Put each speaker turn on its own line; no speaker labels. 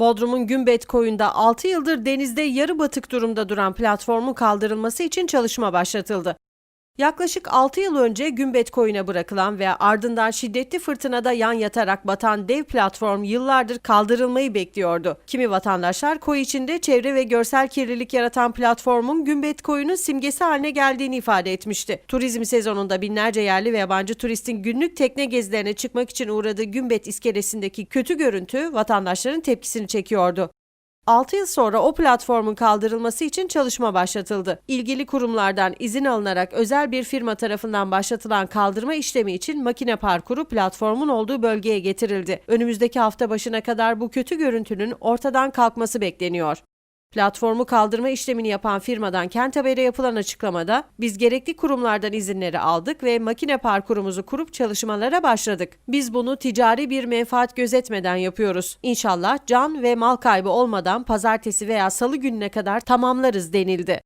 Bodrum'un Gümbet koyunda 6 yıldır denizde yarı batık durumda duran platformun kaldırılması için çalışma başlatıldı. Yaklaşık 6 yıl önce Gümbet koyuna bırakılan ve ardından şiddetli fırtınada yan yatarak batan dev platform yıllardır kaldırılmayı bekliyordu. Kimi vatandaşlar koy içinde çevre ve görsel kirlilik yaratan platformun Gümbet koyunun simgesi haline geldiğini ifade etmişti. Turizm sezonunda binlerce yerli ve yabancı turistin günlük tekne gezilerine çıkmak için uğradığı Gümbet iskelesindeki kötü görüntü vatandaşların tepkisini çekiyordu. 6 yıl sonra o platformun kaldırılması için çalışma başlatıldı. İlgili kurumlardan izin alınarak özel bir firma tarafından başlatılan kaldırma işlemi için makine parkuru platformun olduğu bölgeye getirildi. Önümüzdeki hafta başına kadar bu kötü görüntünün ortadan kalkması bekleniyor. Platformu kaldırma işlemini yapan firmadan Kent Haber'e yapılan açıklamada biz gerekli kurumlardan izinleri aldık ve makine parkurumuzu kurup çalışmalara başladık. Biz bunu ticari bir menfaat gözetmeden yapıyoruz. İnşallah can ve mal kaybı olmadan pazartesi veya salı gününe kadar tamamlarız denildi.